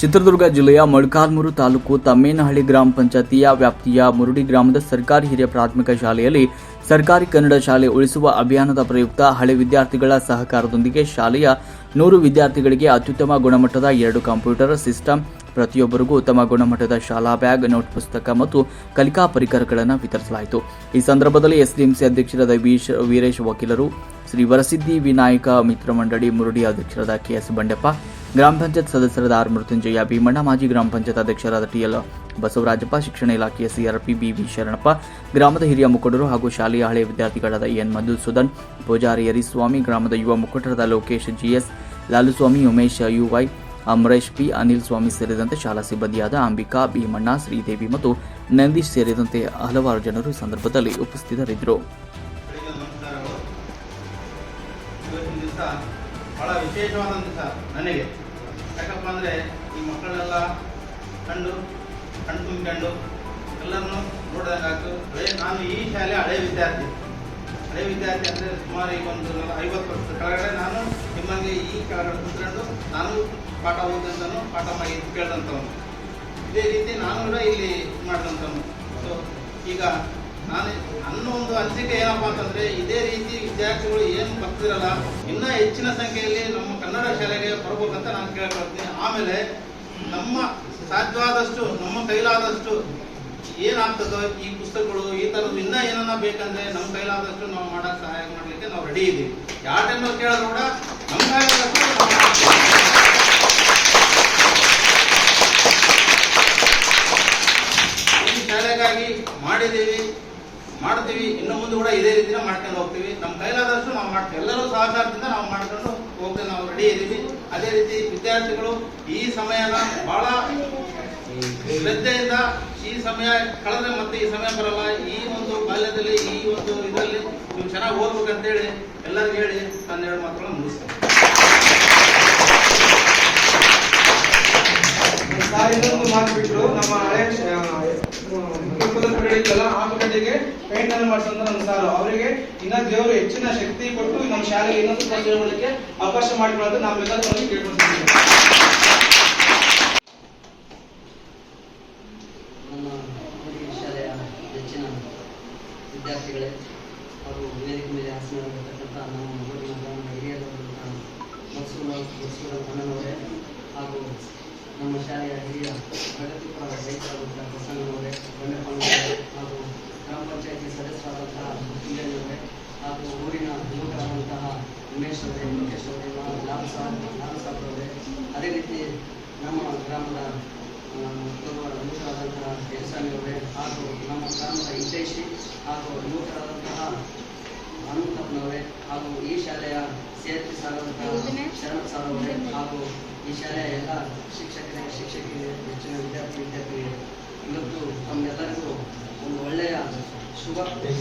ಚಿತ್ರದುರ್ಗ ಜಿಲ್ಲೆಯ ಮೊಳಕಾಲ್ಮೂರು ತಾಲೂಕು ತಮ್ಮೇನಹಳ್ಳಿ ಗ್ರಾಮ ಪಂಚಾಯತಿಯ ವ್ಯಾಪ್ತಿಯ ಮುರುಡಿ ಗ್ರಾಮದ ಸರ್ಕಾರಿ ಹಿರಿಯ ಪ್ರಾಥಮಿಕ ಶಾಲೆಯಲ್ಲಿ ಸರ್ಕಾರಿ ಕನ್ನಡ ಶಾಲೆ ಉಳಿಸುವ ಅಭಿಯಾನದ ಪ್ರಯುಕ್ತ ಹಳೆ ವಿದ್ಯಾರ್ಥಿಗಳ ಸಹಕಾರದೊಂದಿಗೆ ಶಾಲೆಯ ನೂರು ವಿದ್ಯಾರ್ಥಿಗಳಿಗೆ ಅತ್ಯುತ್ತಮ ಗುಣಮಟ್ಟದ ಎರಡು ಕಂಪ್ಯೂಟರ್ ಸಿಸ್ಟಮ್, ಪ್ರತಿಯೊಬ್ಬರಿಗೂ ಉತ್ತಮ ಗುಣಮಟ್ಟದ ಶಾಲಾ ಬ್ಯಾಗ್, ನೋಟ್ ಪುಸ್ತಕ ಮತ್ತು ಕಲಿಕಾ ಪರಿಕರಗಳನ್ನು ವಿತರಿಸಲಾಯಿತು. ಈ ಸಂದರ್ಭದಲ್ಲಿ ಎಸ್ಡಿಎಂಸಿ ಅಧ್ಯಕ್ಷರಾದ ವೀಶ್ ವೀರೇಶ್ ವಕೀಲರು, ಶ್ರೀ ವರಸಿದ್ದಿ ವಿನಾಯಕ ಮಿತ್ರ ಮಂಡಳಿ ಮುರುಡಿ ಅಧ್ಯಕ್ಷರಾದ ಕೆಎಸ್ ಬಂಡೆಪ್ಪ ಗ್ರಾಮ ಪಂಚಾಯತ್ ಸದಸ್ಯರಾದ ಆರ್ ಮೃತ್ಯುಂಜಯ ಭೀಮಣ್ಣ, ಮಾಜಿ ಗ್ರಾಮ ಪಂಚಾಯತ್ ಅಧ್ಯಕ್ಷರಾದ ಟಿಎಲ್ ಬಸವರಾಜಪ್ಪ, ಶಿಕ್ಷಣ ಇಲಾಖೆಯ ಸಿಆರ್ಪಿ ಬಿವಿ ಶರಣಪ್ಪ, ಗ್ರಾಮದ ಹಿರಿಯ ಮುಖಂಡರು ಹಾಗೂ ಶಾಲೆಯ ಹಳೆಯ ವಿದ್ಯಾರ್ಥಿಗಳಾದ ಎನ್ ಮಧುಸೂದನ್ ಪೂಜಾರಿ ಯರಿಸ್ವಾಮಿ ಗ್ರಾಮದ ಯುವ ಮುಖಂಡರಾದ Lokesh GS Laluswamy, Umesh U Y Amaresh, P Anil Swamy ಸೇರಿದಂತೆ ಶಾಲಾ ಸಿಬ್ಬಂದಿಯಾದ ಅಂಬಿಕಾ, ಭೀಮಣ್ಣ, ಶ್ರೀದೇವಿ ಮತ್ತು ನಂದೀಶ್ ಸೇರಿದಂತೆ ಹಲವಾರು ಜನರು ಸಂದರ್ಭದಲ್ಲಿ ಉಪಸ್ಥಿತರಿದ್ದರು. ಬಹಳ ವಿಶೇಷವಾದ ನನಗೆ. ಯಾಕಪ್ಪ ಅಂದರೆ ಈ ಮಕ್ಕಳೆಲ್ಲ ಕಂಡು ಕಣ್ ತುಂಬಿಕೊಂಡು ಎಲ್ಲರನ್ನು ನೋಡಿದಂಗಾಯ್ತು. ನಾನು ಈ ಶಾಲೆ ಹಳೆ ವಿದ್ಯಾರ್ಥಿ. ಹಳೆ ವಿದ್ಯಾರ್ಥಿ ಅಂದರೆ ಸುಮಾರು ಈಗ ಒಂದು ಐವತ್ತು ವರ್ಷದ ಕೆಳಗಡೆ ನಾನು ನಿಮ್ಮಲ್ಲಿ ಈ ಕೆಳಗಡೆ ಕುತ್ಕೊಂಡು ನಾನು ಪಾಠ ಓದಿದಂಥನು ಪಾಠ ಮಾಡಿ ಕೇಳಿದಂಥವನು ಇದೇ ರೀತಿ ನಾನು ಕೂಡ ಇಲ್ಲಿ ಮಾಡಿದಂಥವನು ಸೊ ಈಗ ನಾನು ನನ್ನ ಒಂದು ಅನಿಸಿಕೆ ಏನಪ್ಪ ಅಂತಂದ್ರೆ ಇದೇ ರೀತಿ ವಿದ್ಯಾರ್ಥಿಗಳು ಏನು ಬರ್ತಿರಲ್ಲ, ಇನ್ನೂ ಹೆಚ್ಚಿನ ಸಂಖ್ಯೆಯಲ್ಲಿ ನಮ್ಮ ಕನ್ನಡ ಶಾಲೆಗೆ ಬರಬೇಕಂತ ನಾನು ಕೇಳ್ಕೊಳ್ತೀನಿ. ಆಮೇಲೆ ನಮ್ಮ ಸಾಧ್ಯವಾದಷ್ಟು, ನಮ್ಮ ಕೈಲಾದಷ್ಟು ಏನಾಗ್ತದೋ ಈ ಪುಸ್ತಕಗಳು, ಈ ಥರದ್ದು ಇನ್ನೂ ಏನನ್ನ ಬೇಕಂದ್ರೆ ನಮ್ಮ ಕೈಲಾದಷ್ಟು ನಾವು ಮಾಡಕ್ ಸಹಾಯ ಮಾಡಲಿಕ್ಕೆ ನಾವು ರೆಡಿ ಇದ್ದೀವಿ. ಯಾವ ಟೈಮಲ್ಲಿ ಕೇಳಿದ್ರು ಕೂಡ, ನಮ್ಮ ಕೈಲಾದಷ್ಟು ಈ ಶಾಲೆಗಾಗಿ ಮಾಡಿದ್ದೀವಿ. ಮಾಡ್ತೀವಿ, ಇನ್ನು ಮುಂದೆ ಕೂಡ ಇದೇ ರೀತಿನ ಮಾಡ್ಕೊಂಡು ಹೋಗ್ತೀವಿ. ನಮ್ಮ ಕೈಲಾದಷ್ಟು ನಾವು ಮಾಡ್ತೀವಿ. ಎಲ್ಲರೂ ಸಹಕಾರದಿಂದ ನಾವು ಮಾಡ್ಕೊಂಡು ಹೋಗ್ತೇವೆ ನಾವು ರೆಡಿ ಇದ್ದೀವಿ ಅದೇ ರೀತಿ ವಿದ್ಯಾರ್ಥಿಗಳು ಈ ಸಮಯನ ಬಹಳ ಶ್ರದ್ಧೆಯಿಂದ ಈ ಸಮಯ ಕಳೆದ್ರೆ ಮತ್ತೆ ಈ ಸಮಯ ಬರಲ್ಲ. ಈ ಒಂದು ಬಾಲ್ಯದಲ್ಲಿ, ಈ ಒಂದು ಇದರಲ್ಲಿ ನೀವು ಚೆನ್ನಾಗಿ ಓದ್ಬೇಕಂತೇಳಿ ಎಲ್ಲರಿಗೂ ಹೇಳಿ ಎರಡು ಮಾತುಗಳನ್ನು ಮುಗಿಸ್ತೇನೆ. ಮಾತು ಬಿಟ್ರು ನಮ್ಮ ಹಳೆ ಇತ್ತಲ್ಲ ಆ ಪೇಂಟ್ ಅನ್ನು ಮಾಡಿಸುವಂತ ನಮ್ಮ ಸಾರು. ಅವರಿಗೆ ಇನ್ನ ದೇವರು ಹೆಚ್ಚಿನ ಶಕ್ತಿ ಕೊಟ್ಟು ನಮ್ಮ ಶಾಲೆಗೆ ಇನ್ನೊಂದು ತಿಳುವಳಿಕೆ ಅವಕಾಶ ಮಾಡಿಕೊಳ್ಳೋದು ನಾವೆಲ್ಲರೂ ಅವ್ರಿಗೆ ವಿದ್ಯಾರ್ಥಿಗಳೇ ಅಣ್ಣನವರೇ ಹಾಗೂ ನಮ್ಮ ಶಾಲೆಯ ಹಿರಿಯ ಪ್ರಗತಿಪರ ರೈತರಾದಂತಹ ಹಾಗೂ ಗ್ರಾಮ ಪಂಚಾಯತಿ ಸದಸ್ಯರಾದಂತಹ ಇಂಜಿನಿಯರ್ ಹಾಗೂ ಊರಿನ ಯುವಕರಾದಂತಹ ಉಮೇಶ್ ಅವರೇ ಲೋಕೇಶ್ ಅವರೇ ಲಾಲ್ ಸಾಬ್ ಲಾಲ್ ಅವರೇ ಅದೇ ರೀತಿ ನಮ್ಮ ಗ್ರಾಮದ ಯುವಕರಾದಂತಹ ಯಶಸ್ವಾಮಿ ಅವರೇ ಹಾಗೂ ನಮ್ಮ ಗ್ರಾಮದ ಹಿತೈಷಿ ಹಾಗೂ ಯುವಕರಾದಂತಹ ಅನಂತಪ್ಪನವರೇ ಹಾಗೂ ಈ ಶಾಲೆಯ ಸೇರ್ಪಿ ಸಾರಾದಂತಹ ಶರಣ ಸರ್ ಅವರೇ ಹಾಗೂ ಈ ಶಾಲೆಯ ಎಲ್ಲ ಶಿಕ್ಷಕರಿಗೆ ಶಿಕ್ಷಕಿಯರಿಗೆ ಹೆಚ್ಚಿನ ವಿದ್ಯಾರ್ಥಿ ವಿದ್ಯಾರ್ಥಿಗಳಿಗೆ ಇವತ್ತು ತಮ್ಮೆಲ್ಲರಿಗೂ ಒಂದು ಒಳ್ಳೆಯ ಶುಭ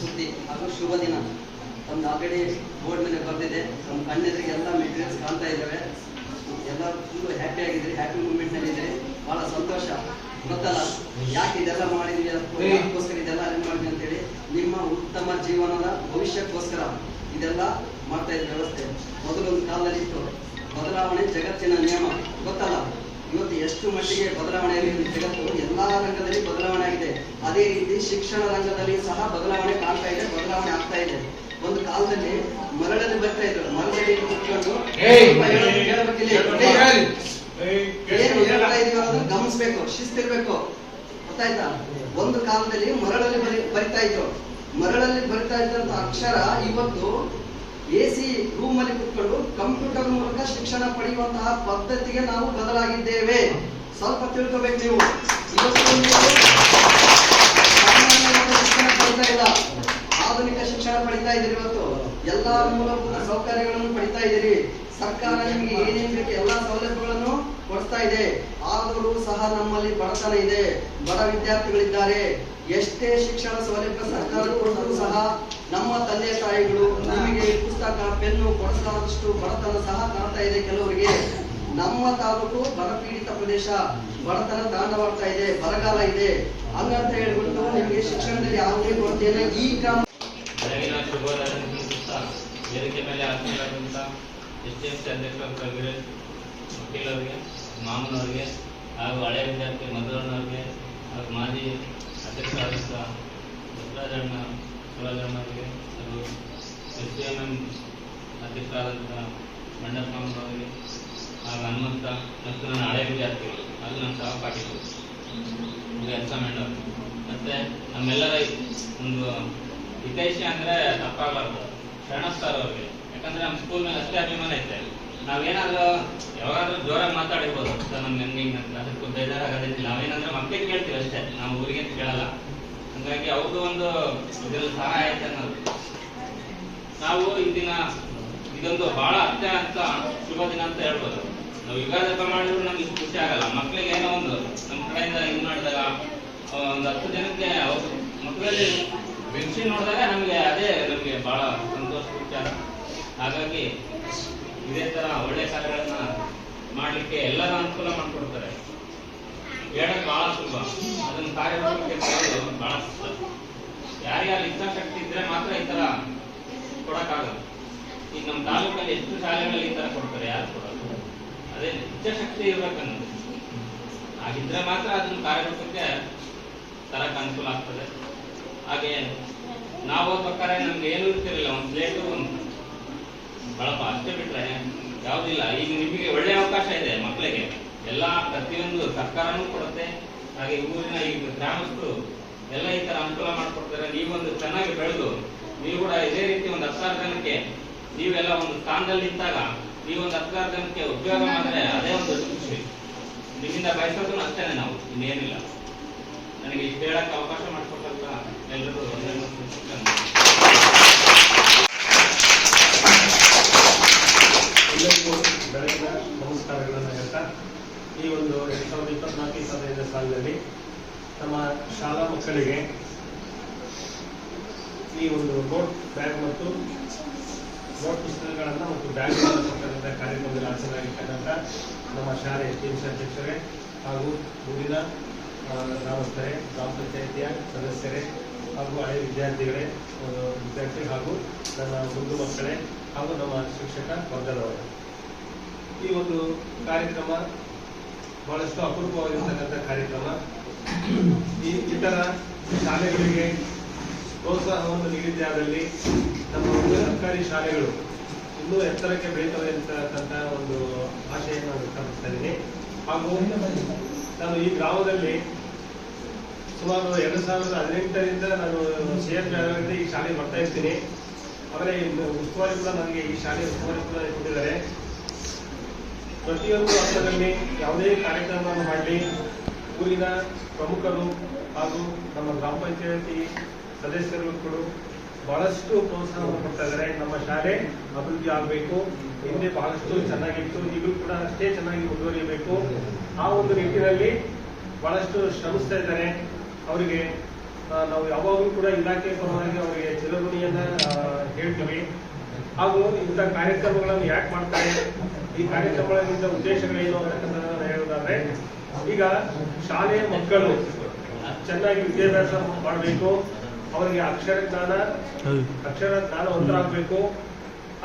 ಸುದ್ದಿ ಹಾಗೂ ಶುಭ ದಿನ. ಒಂದು ಆಲ್ರೆಡಿ ಬೋರ್ಡ್ ಮೇಲೆ ಬರೆದಿದೆ. ನಮ್ಮ ಕಣ್ಣೆದುರಿಗೆ ಎಲ್ಲ ಮೆಟೀರಿಯಲ್ಸ್ ಕಾಣ್ತಾ ಇದ್ದಾವೆ. ಎಲ್ಲ ತುಂಬ ಹ್ಯಾಪಿ ಆಗಿದ್ರಿ ಹ್ಯಾಪಿ ಮೂಮೆಂಟ್ನಲ್ಲಿ ಇದ್ರಿ ಬಹಳ ಸಂತೋಷ. ಗೊತ್ತಲ್ಲ? ಯಾಕೆ ಇದೆಲ್ಲ ಮಾಡಿದ್ವಿ ಅದಕ್ಕೋಸ್ಕರ ಇದೆಲ್ಲ ಅರೇಂಜ್ ಮಾಡಿದ್ವಿ ಅಂತೇಳಿ ನಿಮ್ಮ ಉತ್ತಮ ಜೀವನದ ಭವಿಷ್ಯಕ್ಕೋಸ್ಕರ ಇದೆಲ್ಲ ಮಾಡ್ತಾ ಇದ್ದ ವ್ಯವಸ್ಥೆ. ಮೊದಲೊಂದು ಕಾಲದಲ್ಲಿ ಇತ್ತು. ಬದಲಾವಣೆ ಜಗತ್ತಿನ ನಿಯಮ. ಗೊತ್ತಲ್ಲ? ಇವತ್ತು ಎಷ್ಟು ಮಟ್ಟಿಗೆ ಬದಲಾವಣೆ ಆಗಿದೆ ಜಗತ್ತು ಎಲ್ಲಾ ರಂಗದಲ್ಲಿ ಬದಲಾವಣೆ ಆಗಿದೆ. ಅದೇ ರೀತಿ ಶಿಕ್ಷಣ ರಂಗದಲ್ಲಿ ಸಹ ಬದಲಾವಣೆ ಕಾಣ್ತಾ ಇದೆ ಬದಲಾವಣೆ ಆಗ್ತಾ ಇದೆ. ಒಂದು ಕಾಲದಲ್ಲಿ ಮರಳಲ್ಲಿ ಬರ್ತಾ ಇದ್ರು. ಮರಳಲ್ಲಿ ಕುತ್ಕೊಂಡು ಗಮನಿಸ್ಬೇಕು ಶಿಸ್ತಿರ್ಬೇಕು. ಗೊತ್ತಾಯ್ತಾ? ಒಂದು ಕಾಲದಲ್ಲಿ ಮರಳಲ್ಲಿ ಬರಿ ಬರಿತಾ ಇದ್ರು. ಮರಳಲ್ಲಿ ಬರಿತಾ ಇದ್ದಂತ ಅಕ್ಷರ ಇವತ್ತು ಎ ರೂಮ್ ಅಲ್ಲಿ ಕುತ್ಕೊಂಡು ಕಂಪ್ಯೂಟರ್ ಮೂಲಕ ಶಿಕ್ಷಣ ಪಡೆಯುವಂತಹ ಪದ್ಧತಿಗೆ ನಾವು ಬದಲಾಗಿದ್ದೇವೆ. ಸ್ವಲ್ಪ ತಿಳ್ಕೊಬೇಕು ನೀವು. ಶಿಕ್ಷಣ ಪಡಿತಾ ಇಲ್ಲ. ಆಧುನಿಕ ಶಿಕ್ಷಣ ಪಡಿತಾ ಇದ್ದೀರಿ ಇವತ್ತು ಎಲ್ಲಾ ಮೂಲಭೂತ ಸೌಕರ್ಯಗಳನ್ನು ಪಡಿತಾ ಇದ್ದೀರಿ. ಸರ್ಕಾರ ನಿಮಗೆ ಏನೇನು ಬೇಕು ಎಲ್ಲಾ ಸೌಲಭ್ಯಗಳನ್ನು ಕೊಡ್ತಾ ಇದೆ. ಸಹ ನಮ್ಮಲ್ಲಿ ಬಡತನ ಇದೆ. ಬಡ ವಿದ್ಯಾರ್ಥಿಗಳಿದ್ದಾರೆ. ಎಷ್ಟೇ ಶಿಕ್ಷಣ ಸೌಲಭ್ಯ ಸರ್ಕಾರ ಕೊಟ್ಟರೂ ಸಹ ನಮ್ಮ ತಂದೆ ತಾಯಿಗಳು ನಮಗೆ ಪುಸ್ತಕ, ಪೆನ್ನು ಕೊಡಿಸಲಾದಷ್ಟು ಬಡತನ ಸಹ ಕಾಣ್ತಾ ಇದೆ ಕೆಲವರಿಗೆ. ನಮ್ಮ ತಾಲೂಕು ಬರಪೀಡಿತ ಪ್ರದೇಶ. ಬಡತನ ತಾಂಡವಾಡ್ತಾ ಇದೆ, ಬರಗಾಲ ಇದೆ. ಹಂಗಂತ ಹೇಳ್ಬಿಟ್ಟು ನಿಮಗೆ ಶಿಕ್ಷಣದಲ್ಲಿ ಯಾವುದೇ ಕೊರತೆಯನ್ನ ಈ ಗ್ರಾಮ ಮಾಮನವರಿಗೆ ಹಾಗೂ ಹಳೆ ವಿದ್ಯಾರ್ಥಿ ಮಧುರಣ್ಣವ್ರಿಗೆ ಹಾಗೂ ಮಾಜಿ ಅಧ್ಯಕ್ಷರಾದಂಥ ಬಸವರಾಜಣ್ಣ ಶಿವರಾಜಣ್ಣವರಿಗೆ ಹಾಗೂ ಎಸ್ ಡಿ ಎಂ ಎಂ ಅಧ್ಯಕ್ಷರಾದಂಥ ಮಂಡಪ್ಪನವರಿಗೆ ಹಾಗೂ ಹನುಮಂತ ಮತ್ತು ನನ್ನ ಹಳೆ ವಿದ್ಯಾರ್ಥಿಗಳು ಹಾಗೂ ನನ್ನ ಸಹಪಾಠಿಗಳು ಕೆಲಸ ಮೇಡಮ್. ಮತ್ತೆ ನಮ್ಮೆಲ್ಲರ ಒಂದು ಹಿತೈಷಿ ಅಂದ್ರೆ ತಪ್ಪಾಗಲಾರ್ದು ಶರಣ ಸರ್ ಅವ್ರಿಗೆ. ಯಾಕಂದ್ರೆ ನಮ್ಮ ಸ್ಕೂಲ್ ಮೇಲೆ ಅಷ್ಟೇ ಅಭಿಮಾನ ಐತೆ ನಾವೇನಾದ್ರೂ ಯಾವಾಗಾದ್ರೂ ಜೋರಾಗಿ ಮಾತಾಡಿರ್ಬೋದು. ಸರ್, ನಮ್ಗೆ ಹಂಗೆ ಹಿಂಗೆ ಅಂತ ಅದಕ್ಕೂ ಬೇಜಾರಾಗೋದಿಲ್ಲ ನಾವೇನಂದ್ರೆ ಮಕ್ಕಳಿಗೆ ಕೇಳ್ತೀವಿ ಅಷ್ಟೇ. ನಾವು ಊರಿಗೆ ಅಂತ ಕೇಳಲ್ಲ. ಹಂಗಾಗಿ ಅವ್ರದ್ದು ಒಂದು ಇದ್ರಲ್ಲಿ ಸಹಾಯ ಐತೆ ಅನ್ನೋದು. ನಾವು ಇಂದಿನ ಇದೊಂದು ಬಹಳ ಅತ್ಯಂತ ಶುಭ ದಿನ ಅಂತ ಹೇಳ್ಬೋದು. ನಾವು ಯುಗಾದಿ ಮಾಡಿದ್ರು ನಮ್ಗೆ ಖುಷಿ ಆಗಲ್ಲ. ಮಕ್ಳಿಗೆ ಏನೋ ಒಂದು ನಮ್ಮ ಕಡೆಯಿಂದ ಇದು ಮಾಡಿದಾಗ ಒಂದು ಹತ್ತು ಜನಕ್ಕೆ ಅವ್ರ ಮಕ್ಕಳಲ್ಲಿ ಬೆಂಕಿ ನೋಡಿದಾಗ ನಮಗೆ ಅದೇ ನಮಗೆ ಬಹಳ ಸಂತೋಷ, ವಿಚಾರ. ಹಾಗಾಗಿ ಇದೇ ತರ ಒಳ್ಳೆ ಕಾರ್ಯಗಳನ್ನ ಮಾಡಲಿಕ್ಕೆ ಎಲ್ಲರ ಅನುಕೂಲ ಮಾಡಿಕೊಡ್ತಾರೆ. ಹೇಳಕ್ ಬಹಳ ಸುಲಭ. ಅದನ್ನ ತರೋದು ಬಹಳ ಸುಲಭ. ಯಾರ್ಯಾರು ಇಚ್ಛಾಶಕ್ತಿ ಇದ್ರೆ ಮಾತ್ರ ಈ ತರ ಕೊಡಕ್ಕಾಗಲ್ಲ. ಈಗ ನಮ್ಮ ತಾಲೂಕಲ್ಲಿ ಎಷ್ಟು ಶಾಲೆಗಳಲ್ಲಿ ಈ ತರ ಕೊಡ್ತಾರೆ, ಯಾರು ಕೊಡಲ್ಲ. ಅದೇ ಇಚ್ಛಾಶಕ್ತಿ ಇರ್ಬೇಕನ್ನೋದು ಹಾಗಿದ್ರೆ ಮಾತ್ರ ಅದನ್ನ ಕಾರ್ಯರೂಪಕ್ಕೆ ತರಕ್ಕೆ ಅನುಕೂಲ ಆಗ್ತದೆ. ಹಾಗೆ ನಾವು ಓದ್ಬೇಕಾದ್ರೆ ನಮ್ಗೆ ಏನು ಇರ್ತಿರಲಿಲ್ಲ, ಒಂದು ಪ್ಲೇಟು ಒಂದು. ಬಳಪ, ಅಷ್ಟೇ ಬಿಟ್ರೆ ಯಾವುದಿಲ್ಲ. ಈಗ ನಿಮಗೆ ಒಳ್ಳೆ ಅವಕಾಶ ಇದೆ ಮಕ್ಕಳಿಗೆ. ಎಲ್ಲ ಪ್ರತಿಯೊಂದು ಸರ್ಕಾರನೂ ಕೊಡುತ್ತೆ. ಹಾಗೆ ಊರಿನ ಈಗ ಗ್ರಾಮಸ್ಥರು ಎಲ್ಲ ಈ ತರ ಅನುಕೂಲ ಮಾಡಿಕೊಡ್ತಾರೆ. ನೀವೊಂದು ಚೆನ್ನಾಗಿ ಬೆಳೆದು, ನೀವು ಕೂಡ ಇದೇ ರೀತಿ ಒಂದು ಹತ್ತಾರು ಜನಕ್ಕೆ ನೀವೆಲ್ಲ ಒಂದು ಸ್ಥಾನದಲ್ಲಿ ನಿಂತಾಗ ನೀವೊಂದು ಹತ್ತಾರು ಜನಕ್ಕೆ ಉದ್ಯೋಗ ಮಾಡಿದ್ರೆ ಅದೇ ಒಂದು ಖುಷಿ. ನಿಮ್ಮಿಂದ ಬಯಸೋದು ಅಷ್ಟೇನೆ ನಾವು. ಇನ್ನೇನಿಲ್ಲ. ನನಗೆ ಇಷ್ಟು ಹೇಳಕ್ಕೆ ಅವಕಾಶ ಮಾಡಿಕೊಟ್ಟಂತ ಎಲ್ಲರಿಗೂ ನಮಸ್ಕಾರಗಳನ್ನು ಹೇಳ್ತಾ, ಈ ಒಂದು ಎರಡ್ ಸಾವಿರದ ಇಪ್ಪತ್ನಾಲ್ಕು ಇಪ್ಪತ್ತೈದನೇ ಸಾಲಿನಲ್ಲಿ ನಮ್ಮ ಶಾಲಾ ಮಕ್ಕಳಿಗೆ ಈ ಒಂದು ನೋಟ್, ಬ್ಯಾಗ್ ಮತ್ತು ನೋಟ್ ಪುಸ್ತಕಗಳನ್ನು ಮತ್ತು ಬ್ಯಾಗ್ಗಳನ್ನು ಕೊಟ್ಟಂತ ಕಾರ್ಯಕ್ರಮದಲ್ಲಿ ಆಚರಣೆಯಾಗಿರ್ತಕ್ಕಂಥ ನಮ್ಮ ಶಾಲೆ ಎಸ್ ಅಧ್ಯಕ್ಷರೇ ಹಾಗೂ ಊರಿನ ಗ್ರಾಮಸ್ಥರೇ, ಗ್ರಾಮ ಪಂಚಾಯಿತಿಯ ಸದಸ್ಯರೇ ಹಾಗೂ ಹಳೆ ವಿದ್ಯಾರ್ಥಿಗಳೇ ವಿದ್ಯಾರ್ಥಿ ಹಾಗೂ ನನ್ನ ಮುಂದು ಮಕ್ಕಳೇ ಹಾಗೂ ನಮ್ಮ ಶಿಕ್ಷಕ ವರ್ಗದವರು. ಈ ಒಂದು ಕಾರ್ಯಕ್ರಮ ಬಹಳಷ್ಟು ಅಪರೂಪವಾಗಿರ್ತಕ್ಕಂಥ ಕಾರ್ಯಕ್ರಮ. ಈ ಇತರ ಶಾಲೆಗಳಿಗೆ ಪ್ರೋತ್ಸಾಹವನ್ನು ನೀಡಿದ್ದೇ ಆದಲ್ಲಿ ನಮ್ಮ ಸರ್ಕಾರಿ ಶಾಲೆಗಳು ಇನ್ನೂ ಎತ್ತರಕ್ಕೆ ಬೆಳೀತವೆ ಅಂತಕ್ಕಂಥ ಒಂದು ಆಶೆಯನ್ನು ನಾನು ವ್ಯಕ್ತಪಡಿಸ್ತಾ ಇದ್ದೀನಿ. ಹಾಗೂ ನಾನು ಈ ಗ್ರಾಮದಲ್ಲಿ ಸುಮಾರು ಎರಡು ಸಾವಿರದ ಹದಿನೆಂಟರಿಂದ ನಾನು ಸಿ ಎಫ್ ಈ ಶಾಲೆಗೆ ಬರ್ತಾ ಇರ್ತೀನಿ. ಆದರೆ ಉಸ್ತುವಾರಿ ಕೂಡ ನನಗೆ ಈ ಶಾಲೆ ಉಸ್ತುವಾರಿ ಕೂಡ ಕೊಟ್ಟಿದ್ದಾರೆ. ಪ್ರತಿಯೊಂದು ಹಂತದಲ್ಲಿ ಯಾವುದೇ ಕಾರ್ಯಕ್ರಮವನ್ನು ಮಾಡಲಿ ಊರಿನ ಪ್ರಮುಖರು ಹಾಗೂ ನಮ್ಮ ಗ್ರಾಮ ಪಂಚಾಯತಿ ಸದಸ್ಯರು ಕೂಡ ಬಹಳಷ್ಟು ಪ್ರೋತ್ಸಾಹವನ್ನು ಕೊಡ್ತಾ ಇದ್ದಾರೆ. ನಮ್ಮ ಶಾಲೆ ಅಭಿವೃದ್ಧಿ ಆಗಬೇಕು ಹಿಂದೆ ಬಹಳಷ್ಟು ಚೆನ್ನಾಗಿತ್ತು ಈಗಲೂ ಕೂಡ ಅಷ್ಟೇ ಚೆನ್ನಾಗಿ ಮುಂದುವರಿಯಬೇಕು. ಆ ಒಂದು ನಿಟ್ಟಿನಲ್ಲಿ ಬಹಳಷ್ಟು ಶ್ರಮಿಸ್ತಾ ಇದ್ದಾರೆ. ಅವರಿಗೆ ನಾವು ಯಾವಾಗಲೂ ಕೂಡ ಇಲಾಖೆ ಪರವಾಗಿ ಅವರಿಗೆ ಚಿರಋಣಿಯನ್ನ ಆ, ಹೇಳ್ತೀವಿ. ಹಾಗೂ ಇಂಥ ಕಾರ್ಯಕ್ರಮಗಳನ್ನು ಯಾಕೆ ಮಾಡ್ತಾರೆ? ಈ ಕಾರ್ಯಕ್ರಮಗಳಿಂದ ಉದ್ದೇಶಗಳೇನು ಅಂತಕ್ಕಂಥದ್ದನ್ನು ಹೇಳೋದಾದ್ರೆ ಈಗ ಶಾಲೆಯ ಮಕ್ಕಳು ಚೆನ್ನಾಗಿ ವಿದ್ಯಾಭ್ಯಾಸ ಮಾಡಬೇಕು, ಅವರಿಗೆ ಅಕ್ಷರ ಜ್ಞಾನ ಅಕ್ಷರ ಜ್ಞಾನ ಒಂದಾಗಬೇಕು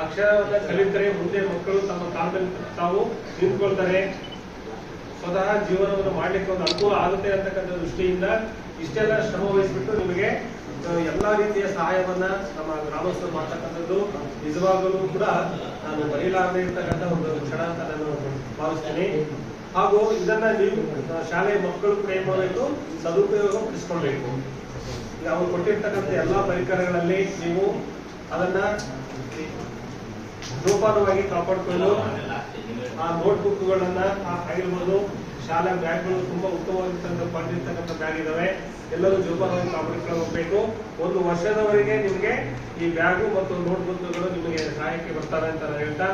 ಅಕ್ಷರವನ್ನ ಕಲಿತರೆ ಮುಂದೆ ಮಕ್ಕಳು ತಮ್ಮ ಕಾಲದಲ್ಲಿ ತಾವು ನಿಂತ್ಕೊಳ್ತಾರೆ ಸ್ವತಃ ಜೀವನವನ್ನು ಮಾಡ್ಲಿಕ್ಕೆ ಒಂದು ಅನುಕೂಲ ಆಗುತ್ತೆ ಅಂತಕ್ಕಂಥ ದೃಷ್ಟಿಯಿಂದ ಇಷ್ಟೆಲ್ಲ ಶ್ರಮ ವಹಿಸ್ಬಿಟ್ಟು ನಿಮಗೆ ಎಲ್ಲಾ ರೀತಿಯ ಸಹಾಯವನ್ನ ನಮ್ಮ ಗ್ರಾಮಸ್ಥರು ಮಾಡ್ತಕ್ಕಂಥದ್ದು ನಿಜವಾಗಲೂ ಕೂಡ ನಾನು ಬರೀಲಾರದೆ ಇರ್ತಕ್ಕಂಥ ಒಂದು ಕ್ಷಣ ಅಂತ ನಾನು ಭಾವಿಸ್ತೇನೆ. ಹಾಗೂ ಇದನ್ನ ನೀವು ಶಾಲೆ ಮಕ್ಕಳು ಕೂಡ ಮಾಡಬೇಕು ಸದುಪಯೋಗ ಪಡಿಸ್ಕೊಳ್ಬೇಕು ಈಗ ಅವ್ರು ಕೊಟ್ಟಿರ್ತಕ್ಕಂಥ ಎಲ್ಲಾ ಪರಿಕರಗಳಲ್ಲಿ ನೀವು ಅದನ್ನ ಜೋಪಾನವಾಗಿ ಕಾಪಾಡಿಕೊಂಡು ಆ ನೋಟ್ಬುಕ್ಗಳನ್ನ ಆಗಿರ್ಬೋದು ಶಾಲಾ ಬ್ಯಾಗ್ಗಳು ತುಂಬಾ ಉತ್ತಮವಾಗಿರ್ತಕ್ಕಂಥ ಬಂದಿರ್ತಕ್ಕಂಥ ಬ್ಯಾಗ್ ಇದಾವೆ. ಎಲ್ಲರೂ ಜೋಪಾನವಾಗಿ ಕಾಪಾಡಿಕೊಳ್ಳಬೇಕು ಒಂದು ವರ್ಷದವರೆಗೆ ನಿಮಗೆ ಈ ಬ್ಯಾಗು ಮತ್ತು ನೋಟ್ಬುಕ್ಗಳು ನಿಮಗೆ ಸಹಾಯಕ್ಕೆ ಬರ್ತಾರೆ ಅಂತ ಹೇಳ್ತಾ,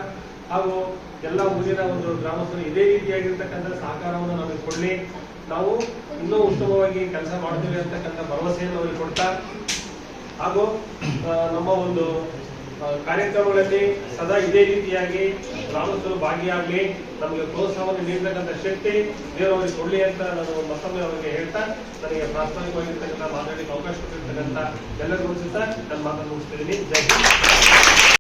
ಹಾಗೂ ಎಲ್ಲ ಊರಿನ ಒಂದು ಗ್ರಾಮಸ್ಥರು ಇದೇ ರೀತಿಯಾಗಿರ್ತಕ್ಕಂಥ ಸಹಕಾರವನ್ನು ನಮಗೆ ಕೊಡ್ಲಿ. ನಾವು ಇನ್ನೂ ಉತ್ತಮವಾಗಿ ಕೆಲಸ ಮಾಡ್ತೀವಿ ಅಂತಕ್ಕಂಥ ಭರವಸೆಯನ್ನು ಅವರಿಗೆ ಕೊಡ್ತಾ, ಹಾಗೂ ನಮ್ಮ ಒಂದು ಕಾರ್ಯಕ್ರಮಗಳಲ್ಲಿ ಸದಾ ಇದೇ ರೀತಿಯಾಗಿ ಗ್ರಾಮಸ್ಥರು ಭಾಗಿಯಾಗಲಿ, ನಮಗೆ ಪ್ರೋತ್ಸಾಹವನ್ನು ನೀಡತಕ್ಕಂಥ ಶಕ್ತಿ ದೇವರವರಿಗೆ ಕೊಡಲಿ ಅಂತ ನಾನು ಮತ್ತೊಮ್ಮೆ ಅವರಿಗೆ ಹೇಳ್ತಾ, ನನಗೆ ಪ್ರಾಸ್ತಾವಿಕವಾಗಿರ್ತಕ್ಕಂಥ ಮಾತಾಡಲಿಕ್ಕೆ ಅವಕಾಶ ಕೊಟ್ಟಿರ್ತಕ್ಕಂಥ ಎಲ್ಲರಿಗೂ ಅನ್ಸುತ್ತಾ ನಾನು ಮಾತನ್ನು ಮುಗಿಸ್ತಿದ್ದೀನಿ ಜೈ.